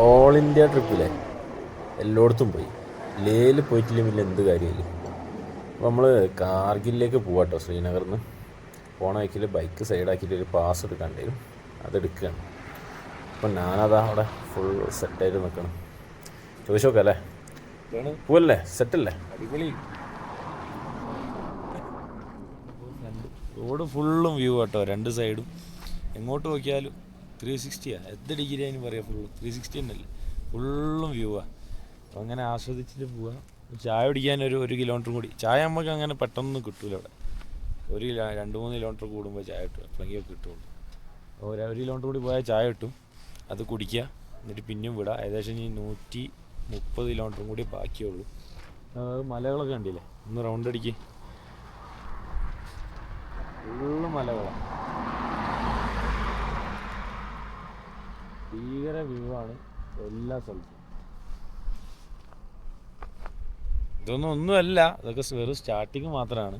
All India ട്രിപ്പിലെ എല്ലായിടത്തും പോയി. ലേയിൽ പോയിട്ടില്ലെങ്കിൽ എന്ത് കാര്യമില്ല അപ്പോൾ നമ്മൾ കാർഗിലേക്ക് പോവാട്ടോ ശ്രീനഗറിൽ നിന്ന് പോണ വഴിക്കിൽ ബൈക്ക് സൈഡാക്കിയിട്ട് ഒരു പാസ് എടുക്കാണ്ട് വരും അതെടുക്കുകയാണ് അപ്പം ഞാനതാ അവിടെ ഫുൾ സെറ്റായിട്ട് നിൽക്കണം ചോദിച്ചു നോക്കാം അല്ലേ? പോവല്ലേ? സെറ്റല്ലേ അടിപൊളി. റോഡ് ഫുള്ളും വ്യൂ കേട്ടോ രണ്ട് സൈഡും എങ്ങോട്ട് നോക്കിയാലും ത്രീ സിക്സ്റ്റിയാണ് എത്ര ഡിഗ്രി അതിന് പറയാം ഫുള്ള് ത്രീ സിക്സ്റ്റി ഉണ്ടല്ലേ ഫുള്ളും വ്യൂവാ അപ്പം അങ്ങനെ ആസ്വദിച്ചിട്ട് പോവാം. ചായ കുടിക്കാൻ ഒരു ഒരു കിലോമീറ്റർ കൂടി. ചായ നമുക്ക് അങ്ങനെ പെട്ടെന്ന് കിട്ടൂല അവിടെ ഒരു കിലോ രണ്ട് മൂന്ന് കിലോമീറ്റർ കൂടുമ്പോൾ ചായ കിട്ടും. എപ്പോഴെങ്കിലും കിട്ടുള്ളൂ. ഒരു ഒരു കിലോമീറ്റർ കൂടി പോയാൽ ചായ കിട്ടും. അത് കുടിക്കുക എന്നിട്ട് പിന്നെയും വിടാം. ഏകദേശം ഇനി നൂറ്റി മുപ്പത് കിലോമീറ്ററും കൂടി ബാക്കിയുള്ളൂ. അത് മലകളൊക്കെ കണ്ടില്ലേ? ഒന്ന് റൗണ്ട് അടിക്ക്. ഫുള്ള് മലകളാണ് ഭീകര വ്യൂ ആണ് എല്ലാ സ്ഥലത്തും. ഇതൊന്നും ഒന്നുമല്ല ഇതൊക്കെ വെറും സ്റ്റാർട്ടിങ് മാത്രമാണ്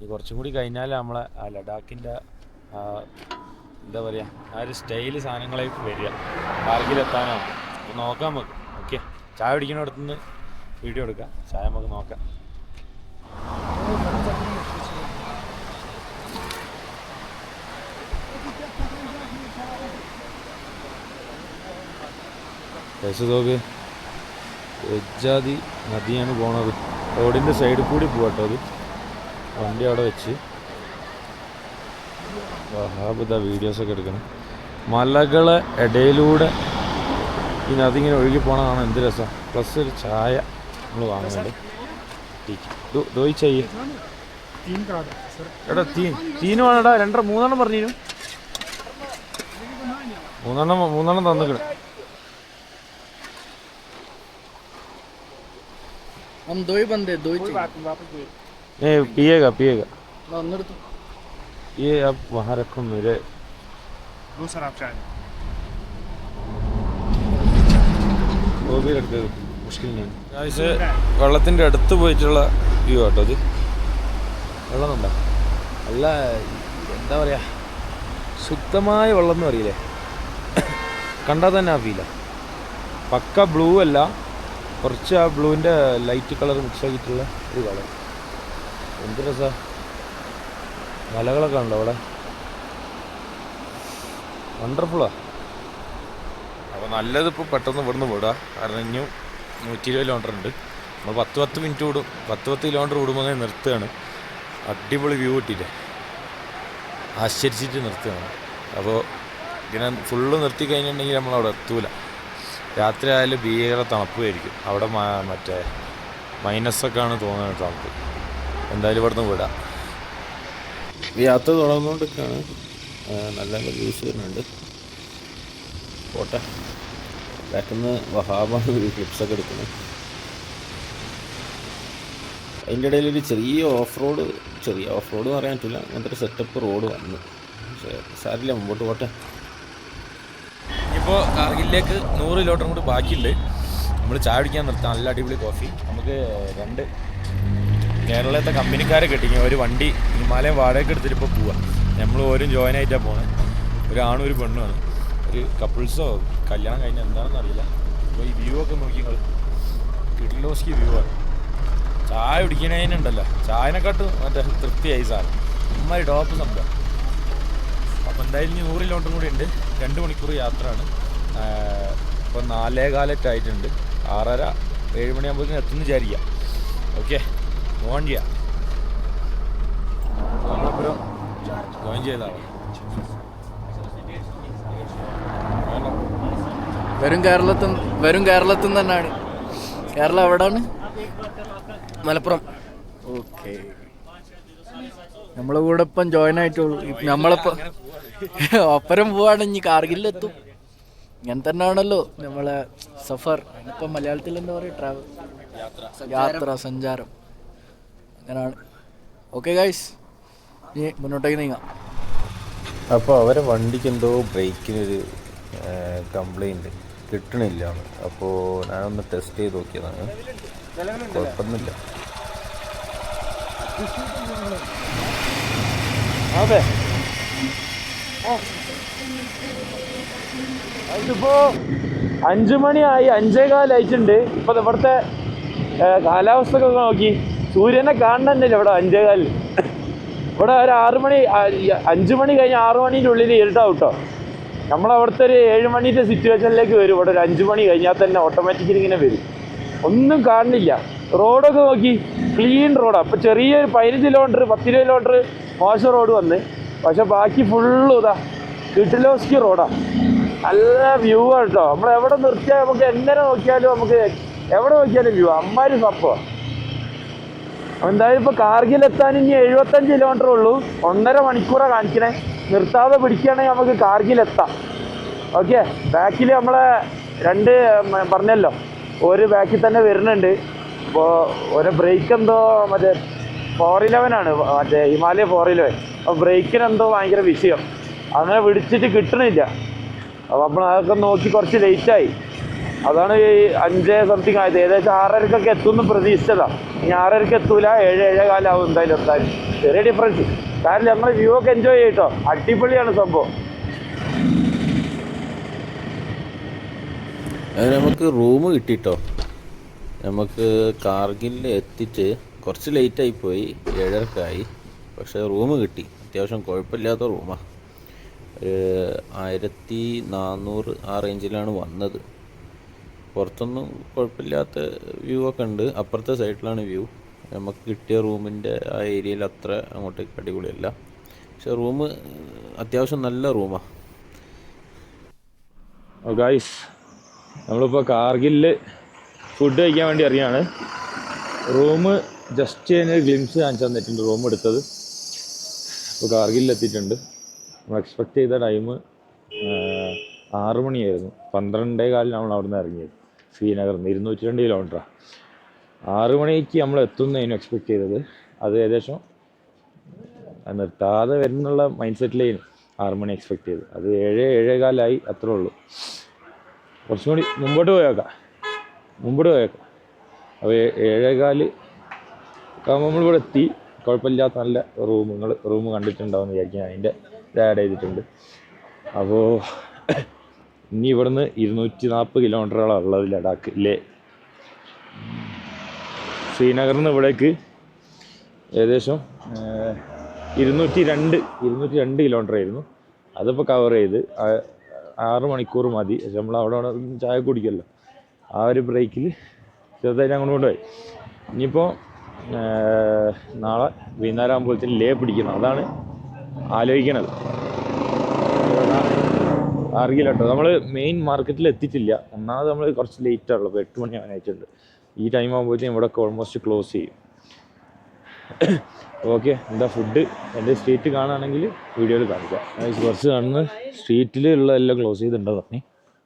ഈ കുറച്ചും കൂടി കഴിഞ്ഞാൽ നമ്മളെ ആ ലഡാക്കിന്റെ എന്താ പറയുക ആ ഒരു സ്റ്റൈൽ സാധനങ്ങളായിട്ട് വരിക. കാർഗിലെത്താനാണ് അപ്പോൾ നോക്കാം നമുക്ക്. ഓക്കെ ചായ പിടിക്കുന്നിടത്തുനിന്ന് വീഡിയോ എടുക്കാം. ചായ നമുക്ക് നോക്കാം. പൈസ നോക്ക് എജ്ജാതി നദിയാണ് പോണത്. റോഡിന്റെ സൈഡിൽ കൂടി പോകട്ടോ അത്. വണ്ടി അവിടെ വെച്ച്. വഹാബിത വീഡിയോസൊക്കെ എടുക്കണം. മലകളെ ഇടയിലൂടെ ഈ നദി ഇങ്ങനെ ഒഴുകി പോകണതാണ് എന്ത് രസം. പ്ലസ് ഒരു ചായ നമ്മൾ വാങ്ങുന്നുണ്ട് ദോയി ചെയ്യ എടാ തീ തീന് രണ്ടര മൂന്നെണ്ണം പറഞ്ഞിരുന്നു. മൂന്നെണ്ണം മൂന്നെണ്ണം തന്നിക്കണ്. हम दो ही बंदे दो ही चाहिए ए पिएगा पिएगा ना अंदर तो ये आप वहाँ रखो मेरे दो सर आप चाय वो भी रख दे मुश्किल नहीं ഗായ്സ് വെള്ളത്തിൻ്റെ അടുത്ത് പോയിട്ടുള്ള വ്യൂ ആട്ടോ അത് വെള്ളമുണ്ടോ നല്ല എന്താ പറയുക ശുദ്ധമായ വെള്ളം എന്ന് പറയില്ലേ കണ്ടാൽ തന്നെ ആ ഫീല പക്ക ബ്ലൂ അല്ല കുറച്ച് ആ ബ്ലൂവിന്റെ ലൈറ്റ് കളർ മിക്സ് ആക്കിയിട്ടുള്ള ഒരു കളർ. എന്ത് രസാ. മലകളൊക്കെ ഉണ്ടോ അവിടെ? വണ്ടർഫുള്ളാ അപ്പോൾ നല്ലതിപ്പോൾ പെട്ടെന്ന് ഇവിടുന്ന് വിടുക കാരണം ഇനി നൂറ്റി ഇരുപത് കിലോമീറ്റർ ഉണ്ട്. നമ്മൾ പത്ത് പത്ത് മിനിറ്റ് വിടും പത്ത് പത്ത് കിലോമീറ്റർ വിടുമ്പോൾ അങ്ങനെ നിർത്തുകയാണ്. അടിപൊളി വ്യൂ കിട്ടിയില്ലേ? ആശ്ചര്യച്ചിട്ട് നിർത്തുകയാണ്. അപ്പോൾ ഇങ്ങനെ ഫുള്ള് നിർത്തി കഴിഞ്ഞിട്ടുണ്ടെങ്കിൽ നമ്മളവിടെ എത്തൂല. രാത്രി ആയാലും ഭീകര തണുപ്പായിരിക്കും. അവിടെ മറ്റേ മൈനസൊക്കെ ആണ് തോന്നുന്നത് തണുപ്പ്. എന്തായാലും ഇവിടുന്ന് വിടാം. യാത്ര തുടർന്നുകൊണ്ടിരിക്കുകയാണ്. നല്ല നല്ല വ്യൂസ് വരുന്നുണ്ട്. പോട്ടെ. ബാക്കിൽ നിന്ന് വഹാബാണ് ഒരു ക്ലിപ്സൊക്കെ എടുക്കുന്നത്. അതിന്റെ ഇടയിൽ ഒരു ചെറിയ ഓഫ് റോഡ് ചെറിയ ഓഫ് റോഡ് പറയാൻ പറ്റില്ല. അങ്ങനത്തെ ഒരു സെറ്റപ്പ് റോഡ് വന്നു. പക്ഷേ സാരില്ല മുമ്പോട്ട് പോട്ടെ. ഇപ്പോൾ കാർഗിലേക്ക് നൂറ് കിലോമീറ്റർ കൂടി ബാക്കിയുണ്ട്. നമ്മൾ ചായ കുടിക്കാൻ നിർത്താം. നല്ല അടിപൊളി കോഫി നമുക്ക് രണ്ട് കേരളത്തെ കമ്പനിക്കാരെ കിട്ടിങ്ങി ഒരു വണ്ടി ഹിമാലയം വാടകയ്ക്ക് എടുത്തിട്ട് ഇപ്പോൾ പോവാം. നമ്മൾ ഓരും ജോയിൻ ആയിട്ടാണ് പോകുന്നത് ഒരു ആണും ഒരു പെണ്ണുമാണ് ഒരു കപ്പിൾസോ കല്യാണം കഴിഞ്ഞ എന്താണെന്ന് അറിയില്ല. അപ്പോൾ ഈ വ്യൂ ഒക്കെ നോക്കി നിങ്ങൾ കിഡിലോസ്കി വ്യൂ ആണ്. ചായ കുടിക്കണേനുണ്ടല്ലോ ചായനെക്കാട്ടും മറ്റേ തൃപ്തിയായി സാർ ഇമ്മാതിരി ടോപ്പ് സംഭവം അപ്പോൾ എന്തായാലും നൂറ് കിലോമീറ്റർ കൂടി ഉണ്ട്. രണ്ട് മണിക്കൂർ യാത്രയാണ്. ഇപ്പോൾ നാലേ കാലറ്റ് ആയിട്ടുണ്ട് ആറര ഏഴ് മണിയാകുമ്പോൾ എത്തുന്നു വിചാരിക്കാം. ഓക്കെ ഓൺ ചെയ്യാം. നമ്മളെപ്പോഴും ജോയിൻ ചെയ്താവാം വരും കേരളത്തിൽ വരും കേരളത്തിൽ നിന്ന് തന്നെയാണ് കേരളം എവിടാണ്? മലപ്പുറം. ഓക്കെ. നമ്മളെ കൂടെ ഇപ്പം ജോയിൻ ആയിട്ടുള്ളൂ. നമ്മളിപ്പം ഒപ്പരം പോവാണ് ഇനി കാർഗിലെത്തും ഇങ്ങനെ തന്നെയാണല്ലോ നമ്മളെ സഫർ. ഇപ്പം മലയാളത്തിൽ എന്താ പറയുക ട്രാവൽ യാത്ര സഞ്ചാരം. അങ്ങനെയാണ് ഓക്കെ ഗൈസ് ഇനി മുന്നോട്ടേക്ക് നീങ്ങാം. അപ്പോൾ അവരെ വണ്ടിക്ക് എന്തോ ബ്രേക്കിനൊരു കംപ്ലൈന്റ് കിട്ടണില്ല അപ്പോൾ ഞാനൊന്ന് ടെസ്റ്റ് ചെയ്ത് നോക്കിയതാണ്. കുഴപ്പമൊന്നുമില്ല. അതെ. അതിപ്പോ അഞ്ചു മണിയായി അഞ്ചേ കാലായിട്ടുണ്ട് ഇപ്പൊ ഇവിടുത്തെ കാലാവസ്ഥ ഒക്കെ നോക്കി. സൂര്യനെ കാണണമെന്നില്ല ഇവിടെ അഞ്ചേ കാലിൽ ഇവിടെ ഒരു ആറു മണി അഞ്ചു മണി കഴിഞ്ഞ ആറു മണിന്റെ ഉള്ളിൽ ഇരുട്ടാവും കേട്ടോ നമ്മളവിടുത്തെ ഒരു ഏഴ് മണിന്റെ സിറ്റുവേഷനിലേക്ക് വരും. ഇവിടെ ഒരു അഞ്ചു മണി കഴിഞ്ഞാൽ തന്നെ ഓട്ടോമാറ്റിക്കലി ഇങ്ങനെ വരും. ഒന്നും കാണുന്നില്ല. റോഡൊക്കെ നോക്കി. ക്ലീൻ റോഡാണ് അപ്പോൾ ചെറിയൊരു പതിനഞ്ച് കിലോമീറ്റർ പത്ത് കിലോമീറ്റർ മോശം റോഡ് വന്ന്. പക്ഷെ ബാക്കി ഫുള്ള് ഇതാ. കിട്ടിലോസ്കി റോഡാണ് നല്ല വ്യൂ ആണ് കേട്ടോ നമ്മൾ എവിടെ നിർത്തിയാൽ നമുക്ക് എങ്ങനെ നോക്കിയാലും നമുക്ക് എവിടെ നോക്കിയാലും വ്യൂ അമ്മാര് സംഭവം എന്തായാലും ഇപ്പോൾ കാർഗിൽ എത്താൻ ഇനി എഴുപത്തഞ്ച് കിലോമീറ്റർ ഉള്ളൂ. ഒന്നര മണിക്കൂറാണ് കാണിക്കണേ. നിർത്താതെ പിടിക്കുകയാണെങ്കിൽ നമുക്ക് കാർഗിൽ എത്താം ഓക്കെ ബാക്കിൽ നമ്മളെ രണ്ട് പറഞ്ഞല്ലോ. ഒരു ബാക്കിൽ തന്നെ വരുന്നുണ്ട്. അപ്പോൾ ഒരു ബ്രേക്ക് എന്തോ മറ്റേ ഫോർ ആണ് മറ്റേ ഹിമാലയ ഫോർ ഇലവൻ ബ്രേക്കിന് എന്തോ ഭയങ്കര വിഷയം. അങ്ങനെ വിളിച്ചിട്ട് കിട്ടണില്ല. അപ്പോൾ നമ്മൾ അതൊക്കെ നോക്കി കുറച്ച് ലേറ്റായി അതാണ് ഈ അഞ്ച് സംതിങ് ആയത്. ഏകദേശം ആറരക്കൊക്കെ എത്തുമെന്ന് പ്രതീക്ഷിച്ചതാണ് ഇനി ആറരക്ക് എത്തൂല ഏഴ് ഏഴേ കാലാവും എന്തായാലും എന്തായാലും ചെറിയ ഡിഫറൻസ് കാരണം നമ്മൾ വ്യൂ ഒക്കെ എൻജോയ് ചെയ്യട്ടോ അടിപൊളിയാണ് സംഭവം. നമുക്ക് റൂം കിട്ടിട്ടോ നമുക്ക് കാർഗിലിൽ എത്തിച്ച് കുറച്ച് ലേറ്റായി പോയി ഏഴരക്കായി പക്ഷേ റൂം കിട്ടി. അത്യാവശ്യം കുഴപ്പമില്ലാത്ത റൂമാണ് ഒരു ആയിരത്തി നാനൂറ് ആ റേഞ്ചിലാണ് വന്നത്. പുറത്തൊന്നും കുഴപ്പമില്ലാത്ത വ്യൂ ഒക്കെ ഉണ്ട്. അപ്പുറത്തെ സൈഡിലാണ് വ്യൂ നമുക്ക് കിട്ടിയ റൂമിന്റെ ആ ഏരിയയിൽ അത്ര അങ്ങോട്ടേക്ക് അടിപൊളിയല്ല. പക്ഷെ റൂം അത്യാവശ്യം നല്ല റൂമാണ് ഗായ്സ് നമ്മളിപ്പോൾ കാർഗിലിൽ ഫുഡ് കഴിക്കാൻ വേണ്ടി അറിയാണ്. റൂം ജസ്റ്റ് ഒരു ഗ്ലിംസ് കാണിച്ചു തന്നിട്ടുണ്ട് റൂം എടുത്തത്. ഇപ്പോൾ കാർഗിലെത്തിയിട്ടുണ്ട് നമ്മൾ എക്സ്പെക്റ്റ് ചെയ്ത ടൈം ആറ് മണിയായിരുന്നു. പന്ത്രണ്ടേ കാലിന് നമ്മൾ അവിടെ നിന്ന് ഇറങ്ങിയത്. ശ്രീനഗറിൽ നിന്ന് ഇരുന്നൂറ്റി രണ്ട് കിലോമീറ്ററാണ് ആറ് മണിക്ക് നമ്മൾ എത്തുന്നതിന് എക്സ്പെക്ട് ചെയ്തത്. അത് ഏകദേശം നിർത്താതെ വരുന്നുള്ള മൈൻഡ് സെറ്റിലേനും ആറ് മണി എക്സ്പെക്ട് ചെയ്ത് അത് ഏഴ് ഏഴേ കാലായി അത്രേ ഉള്ളൂ. കുറച്ചും കൂടി മുമ്പോട്ട് പോയേക്കാം. മുമ്പോട്ട് പോയേക്കാം അപ്പോൾ ഏഴേകാൽ ആകുമ്പോൾ നമ്മളിവിടെ എത്തി. കുഴപ്പമില്ലാത്ത നല്ല റൂമുകൾ റൂം കണ്ടിട്ടുണ്ടാവും വിചാരിക്കും അതിന്റെ ഇത് ആഡ് ചെയ്തിട്ടുണ്ട്. അപ്പോൾ ഇനി ഇവിടുന്ന് ഇരുന്നൂറ്റി നാൽപ്പത് കിലോമീറ്ററുകളാണ് ഉള്ളത് ലഡാക്ക് ലേ. ശ്രീനഗറിൽ നിന്ന് ഇവിടേക്ക് ഏകദേശം ഇരുന്നൂറ്റി രണ്ട് ഇരുന്നൂറ്റി രണ്ട് കിലോമീറ്റർ ആയിരുന്നു. അതിപ്പോൾ കവർ ചെയ്ത് ആറ് മണിക്കൂർ മതി. പക്ഷെ നമ്മൾ അവിടെ ചായ കുടിക്കല്ലോ. ആ ഒരു ബ്രേക്കിൽ ചെറുതായിട്ട് അങ്ങോട്ട് കൊണ്ടുപോയി ഇനിയിപ്പോൾ നാളെ വൈകുന്നേരം ആകുമ്പോഴത്തേന് ലേ പിടിക്കണം. അതാണ് ആലോചിക്കണത്. അറിയില്ല കേട്ടോ. നമ്മൾ മെയിൻ മാർക്കറ്റിൽ എത്തിയിട്ടില്ല. ഒന്നാമത് നമ്മൾ കുറച്ച് ലേറ്റ് ആണല്ലോ. എട്ട് മണി ആവാനായിട്ടുണ്ട് ഈ ടൈം ആകുമ്പോഴത്തേക്കും ഇവിടെയൊക്കെ ഓൾമോസ്റ്റ് ക്ലോസ് ചെയ്യും. ഓക്കെ എന്താ ഫുഡ് എന്റെ സ്ട്രീറ്റ് കാണുകയാണെങ്കിൽ വീഡിയോയിൽ കാണിക്കാം. കുറച്ച് കാണുന്ന. സ്ട്രീറ്റിലുള്ള എല്ലാം ക്ലോസ് ചെയ്തിട്ടുണ്ടോ? പറഞ്ഞു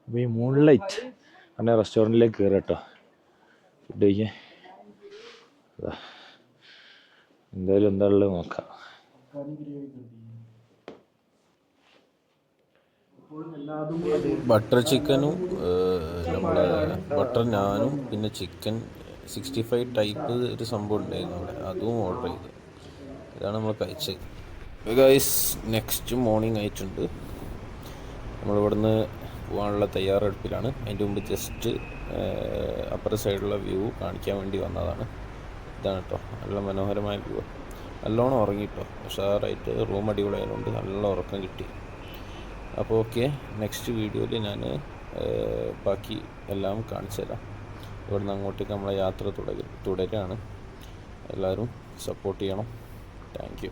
അപ്പോൾ ഈ മൂൺ ലൈറ്റ് അങ്ങനെ റെസ്റ്റോറന്റിലേക്ക് കയറി കേട്ടോ ഫുഡ് കഴിക്കാൻ. എന്തായാലും എന്താണുള്ളത് നോക്കാം. ബട്ടർ ചിക്കനും നമ്മുടെ ബട്ടർ നാനും പിന്നെ ചിക്കൻ സിക്സ്റ്റി ഫൈവ് ടൈപ്പ് ഒരു സംഭവം ഉണ്ടായിരുന്നു അവിടെ. അതും ഓർഡർ ചെയ്തു. ഇതാണ് നമ്മൾ കഴിച്ചത്. ഗൈസ് നെക്സ്റ്റ് മോർണിംഗ് ആയിട്ടുണ്ട്. നമ്മളിവിടുന്ന് പോകാനുള്ള തയ്യാറെടുപ്പിലാണ്. അതിന്റെ മുമ്പ് ജസ്റ്റ് അപ്പർ സൈഡിലുള്ള വ്യൂ കാണിക്കാൻ വേണ്ടി വന്നതാണ്. ഇതാണ് കേട്ടോ നല്ല മനോഹരമായ വ്യൂ നല്ലോണം ഉറങ്ങി കേട്ടോ ഉഷാറായിട്ട് റൂം അടിപൊളിയായതുകൊണ്ട് നല്ല ഉറക്കം കിട്ടി. അപ്പോൾ ഓക്കെ നെക്സ്റ്റ് വീഡിയോയിൽ ഞാൻ ബാക്കി എല്ലാം കാണിച്ചു തരാം. ഇവിടുന്ന് അങ്ങോട്ടേക്ക് നമ്മളെ യാത്ര തുടരും തുടരാണ്. എല്ലാവരും സപ്പോർട്ട് ചെയ്യണം. താങ്ക്